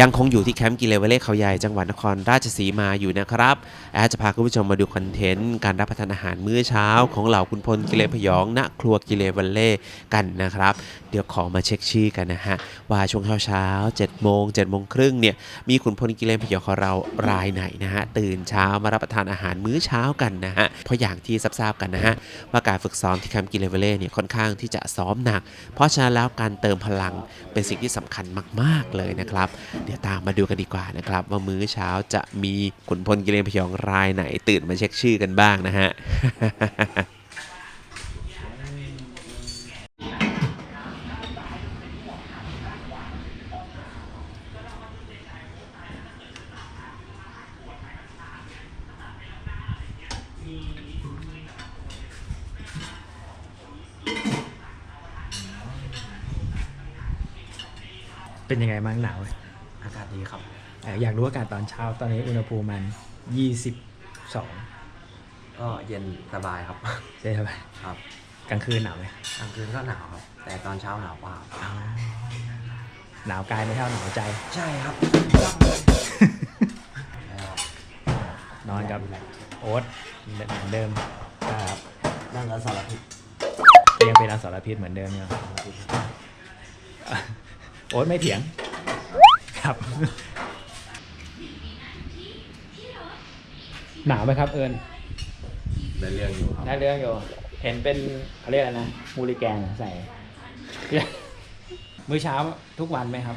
ยังคงอยู่ที่แคมป์กิเลเวเล่เขาใหญ่จังหวัดนครราชสีมาอยู่นะครับแอดจะพาคุณผู้ชมมาดูคอนเทนต์การรับประทานอาหารมื้อเช้า ของเหล่าคุณพลกิเลพยองณครัวกิเลเวเล่กันนะครับ เดี๋ยวขอมาเช็คชื่อกันนะฮะว่าช่วงเช้าเช้าๆ7โมง7โมงครึ่งเนี่ยมีขุนพลกิเลพยองของเรารายไหนนะฮะตื่นเช้ามารับประทานอาหารมื้อเช้ากันนะฮะเพราะอย่างที่ทราบกันนะฮะว่าการฝึกซ้อมที่แคมป์กิเลเวเล่เนี่ยค่อนข้างที่จะซ้อมหนัก เพราะฉะนั้นแล้วการเติมพลังเป็นสิ่งที่สำคัญมาก ๆเลยนะครับเดี๋ยวตามมาดูกันดีกว่านะครับ ว่ามื้อเช้าจะมีขุนพลกิเลนพยองรายไหนตื่นมาเช็คชื่อกันบ้างนะฮะเป็นยังไงบ้างหนาว ดีครับเอ่ออยากรู้อากาศตอนเช้าตอนนี้อุณหภูมิมัน 22 ก็เย็นสบายครับ ใช่ไหมครับกลางคืนหนาวไหมกลางคืนก็หนาวครับ แต่ตอนเช้าหนาวกว่าอ๋อหนาวกายไม่เท่าหนาวใจ ใช่ครับนอนกับโอ๊ตเหมือนเดิมครับนั่งกันสารพิษยังเป็นอสรพิษเหมือนเดิมอยู่โอ๊ตไม่เถียง ครับ หนาวไหมครับเอิญได้เรื่องอยู่ครับ ได้เรื่องอยู่ เห็นเป็นเขาเรียกอะไรนะมูริแกนใส่ มื้อเช้าทุกวันไหมครับ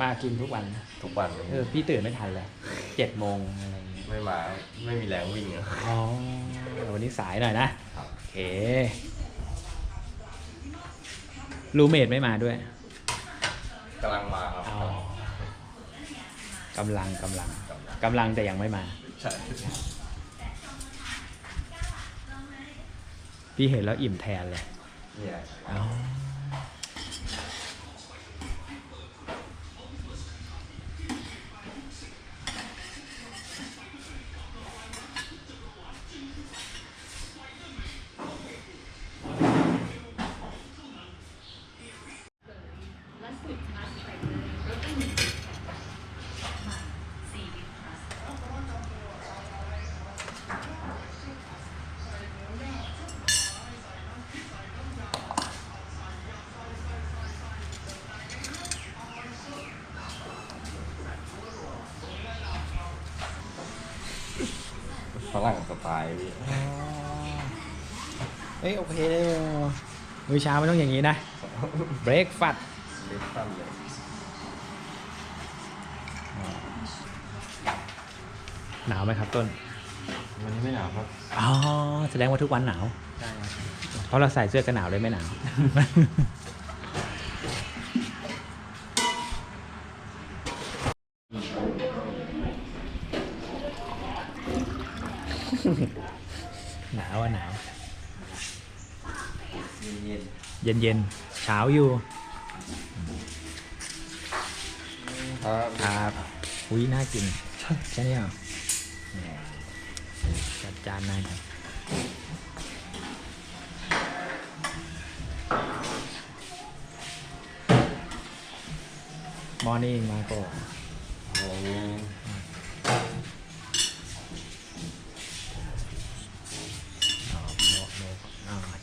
มากินทุกวันทุกวันเออพี่ตื่นไม่ทันเลยเจ็ดโมงอะไรอย่างเงี้ยไม่มาไม่มีแรงวิ่งอะอ๋อวันนี้สายหน่อยนะครับโอเครูเมดไม่มาด้วยกำลังมาครับอ๋อ กำลังกำลังกำลังแต่ยังไม่มา ใช่พี่เห็นแล้วอิ่มแทนเลย เนี่ยอ๋อฝ รั่งสไตล์พี่เอ้ยโอเคเลยมื้อเช้ามันต้องอย่างนี้นะ เบรกฟัดเล็กสั้นเลยหนาวไหมครับต้น วันนี้ไม่หนาวครับ อ๋อ แสดงว่าทุกวันหนาว ใช่ครับเพราะเราใส่เสื้อกันหนาวเลยไม่หนาว หนาวอะหนาวเย็นเย็นเย็นๆเช้าอยู่ ๆครับครับอุ้ยน่ากิน ใช่เนี่ยเหรอแหมจัดจานน่ากินมอร์นิ่งมาโก้โอ้โหชิคเก้นดูห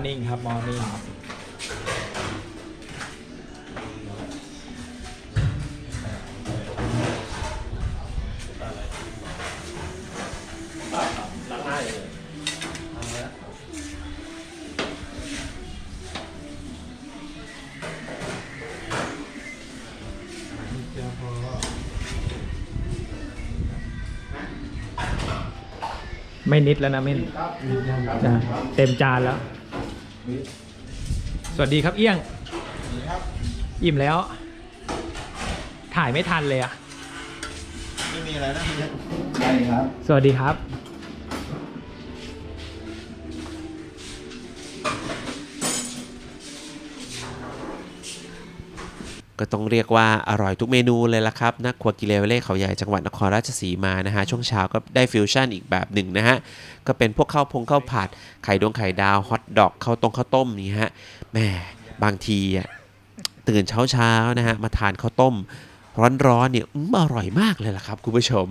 อร์นิ่งครับมอร์นิ่งไม่นิดแล้วนะมินเต็มจานแล้ว สวัสดีครับเอี้ยงอิ่มแล้ว ถ่ายไม่ทันเลยอะไม่มีอะไรนะใช่ครับ สวัสดีครับ ก็ต้องเรียกว่าอร่อยทุกเมนูเลยละครับนักครัวกิเลเวเล่เขาใหญ่จังหวัดนครราชสีมานะฮะช่วงเช้าก็ได้ฟิวชั่นอีกแบบหนึ่งนะฮะก็เป็นพวกข้าวพงข้าวผัดไข่ดวงไข่ดาวฮอทดอกข้าวต้มข้าวต้มนี่ฮะแหม่บางทีอะตื่นเช้าเช้านะฮะมาทานข้าวต้ม ร้อนๆเนี่ยอืมอร่อยมากเลยล่ะครับคุณผู้ชม